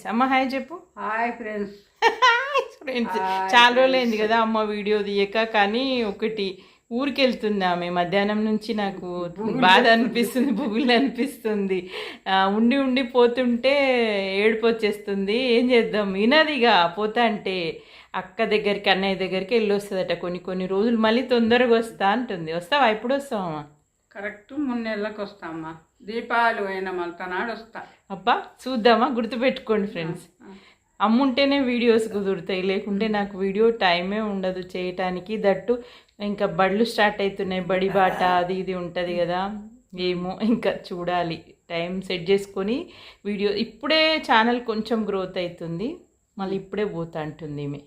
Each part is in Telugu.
ఫ్రెండ్స్ అమ్మ హాయ్ చెప్పు. Hi friends. ఫ్రెండ్స్. చాలా రోజులైంది కదా అమ్మ వీడియో తీయక కానీ ఒకటి ఊరికి వెళ్తున్నామే మధ్యాహ్నం నుంచి నాకు బాధ అనిపిస్తుంది బుగులు అనిపిస్తుంది. ఉండి ఉండి పోతుంటే ఏడుపు వచ్చేస్తుంది. ఏం చేద్దాం? వినదిగా పోతా అంటే అక్క దగ్గరికి అన్నయ్య దగ్గరికి వెళ్ళి వస్తుందట కొన్ని కొన్ని రోజులు. మళ్ళీ తొందరగా వస్తా అంటుంది. వస్తావా? ఎప్పుడు వస్తావమ్మా? కరెక్ట్ మూడు నెలలకు వస్తామ్మా దీపావళి పోయిన మళ్ళీ వస్తా అబ్బా చూద్దామా గుర్తుపెట్టుకోండి ఫ్రెండ్స్. అమ్ముంటేనే వీడియోస్ కుదురుతాయి లేకుంటే నాకు వీడియో టైమే ఉండదు చేయటానికి. దట్టు ఇంకా బళ్ళు స్టార్ట్ అవుతున్నాయి బడి బాట అది ఇది ఉంటుంది కదా. ఏమో ఇంకా చూడాలి. టైం సెట్ చేసుకొని వీడియో ఇప్పుడే ఛానల్ కొంచెం గ్రోత్ అవుతుంది మళ్ళీ ఇప్పుడే పోతా అంటుంది ఈమె.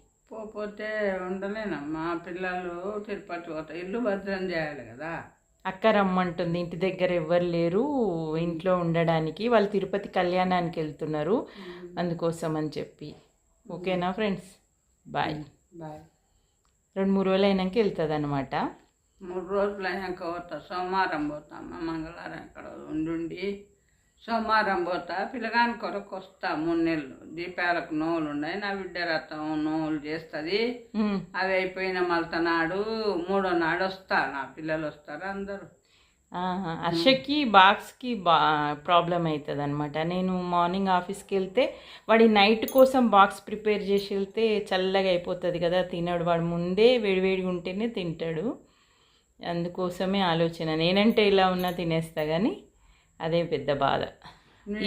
పోతే ఉండలేనమ్మా పిల్లలు తిరుపతి పోతారు ఇల్లు భద్రం చేయాలి కదా. అక్క రమ్మంటుంది. ఇంటి దగ్గర ఎవ్వరు లేరు. ఇంట్లో ఉండడానికి వాళ్ళు తిరుపతి కళ్యాణానికి వెళ్తున్నారు. అందుకోసం అని చెప్పి. ఓకేనా ఫ్రెండ్స్? బాయ్. బాయ్. రెండు మూడు రోజులు అయినాక వెళ్తుంది అనమాట మూడు రోజులు అయినాక పోతా. సోమవారం పోతామ్మా మంగళవారం ఇక్కడ ఉండుండి. సోమవారం పోతా. పిల్లగాని కొరకు వస్తా. మూడు నెలలు. దీపాలకు నోవులు ఉన్నాయి. నా బిడ్డ రథం నోవులు చేస్తుంది. అవి అయిపోయిన మళ్ళీ మూడో నాడు వస్తా. నా పిల్లలు వస్తారు అందరూ. హర్షకి బాక్స్కి బా ప్రాబ్లం అవుతుంది అనమాట నేను మార్నింగ్ ఆఫీస్కి వెళ్తే వాడి నైట్ కోసం బాక్స్ ప్రిపేర్ చేసి వెళ్తే చల్లగా అయిపోతుంది కదా తినడు. వాడు ముందే వేడివేడిగా ఉంటేనే తింటాడు. అందుకోసమే ఆలోచన. నేనంటే ఇలా ఉన్నా తినేస్తా కానీ అదే పెద్ద బాధ.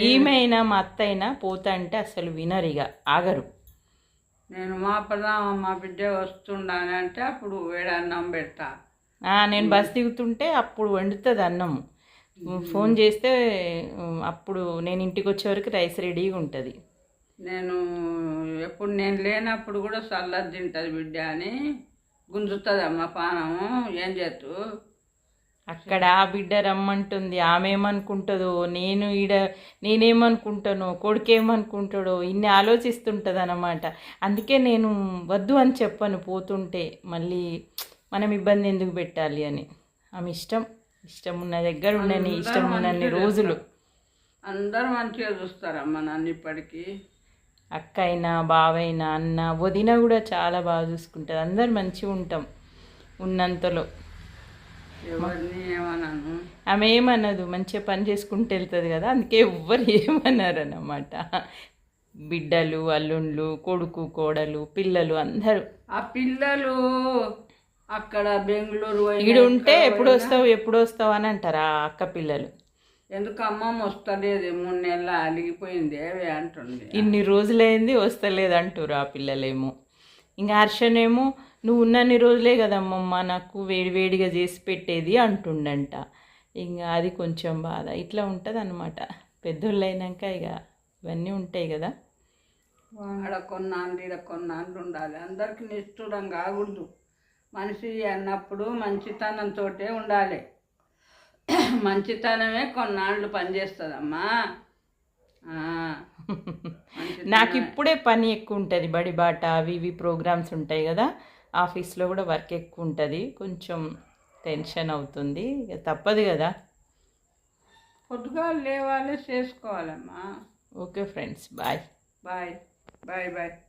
ఈమెయినా మా అత్త అయినా పోతా అంటే అసలు వినరు ఇక ఆగరు. నేను మా పదామ మా బిడ్డ వస్తుండాలి అంటే అప్పుడు వేడి అన్నం పెడతా. నేను బస్ దిగుతుంటే అప్పుడు వండుతుంది అన్నము ఫోన్ చేస్తే అప్పుడు నేను ఇంటికి వచ్చే వరకు రైస్ రెడీగా ఉంటుంది. నేను ఎప్పుడు నేను లేనప్పుడు కూడా చల్లది తింటుంది బిడ్డ అని. గుంజుతుంది అమ్మ పానము ఏం చేస్తూ అక్కడ ఆ బిడ్డ రమ్మంటుంది ఆమె ఏమనుకుంటుందో నేను ఈడ నేనేమనుకుంటానో కొడుకేమనుకుంటాడో ఇన్ని ఆలోచిస్తుంటుంది అనమాట అందుకే నేను వద్దు అని చెప్పను పోతుంటే మళ్ళీ మనం ఇబ్బంది ఎందుకు పెట్టాలి అని. ఆమె ఇష్టం ఇష్టం ఉన్న దగ్గర ఉండని ఇష్టం ఉన్నన్ని రోజులు. అందరూ మంచిగా చూస్తారమ్మ నన్ను ఇప్పటికీ. అక్క అయినా బావైనా అన్న వదిన కూడా చాలా బాగా చూసుకుంటుంది. అందరు మంచిగా ఉంటాం ఉన్నంతలో. ఆమె ఏమన్నదు మంచిగా పని చేసుకుంటూ వెళ్తుంది కదా అందుకే ఎవ్వరు ఏమన్నారు అన్నమాట. బిడ్డలు అల్లుండ్లు కొడుకు కోడలు పిల్లలు అందరూ. ఆ పిల్లలు అక్కడ బెంగళూరు ఈడు ఉంటే ఎప్పుడు వస్తావు ఎప్పుడు వస్తావు అని అంటారు ఆ అక్క పిల్లలు. ఎందుకు అమ్మమ్మ వస్తలేదు మూడు నెలలు అలిగిపోయింది అంటుంది ఇన్ని రోజులైంది వస్తలేదు అంటారు ఆ పిల్లలేమో. ఇంకా హర్షనేమో నువ్వు ఉన్నన్ని రోజులే కదమ్మమ్మ నాకు వేడివేడిగా చేసి పెట్టేది అంటుండంట. ఇంకా అది కొంచెం బాధ. ఇట్లా ఉంటుంది అనమాట పెద్దోళ్ళు అయినాక ఇక ఇవన్నీ ఉంటాయి కదా. ఆడ కొన్నాళ్ళు ఈడ కొన్నాళ్ళు ఉండాలి. అందరికి నిష్ఠురం కాకూడదు మనిషి అన్నప్పుడు మంచితనంతో ఉండాలి. మంచితనమే కొన్నాళ్ళు పనిచేస్తుందమ్మా. నాకు ఇప్పుడే పని ఎక్కువ ఉంటుంది. బడి బాట అవి ఇవి ప్రోగ్రామ్స్ ఉంటాయి కదా. ఆఫీస్లో కూడా వర్క్ ఎక్కువ ఉంటుంది. కొంచెం టెన్షన్ అవుతుంది. ఇక తప్పదు కదా. పొద్దుగా లేవాలి చేసుకోవాలమ్మా. Okay friends bye. Bye. Bye bye.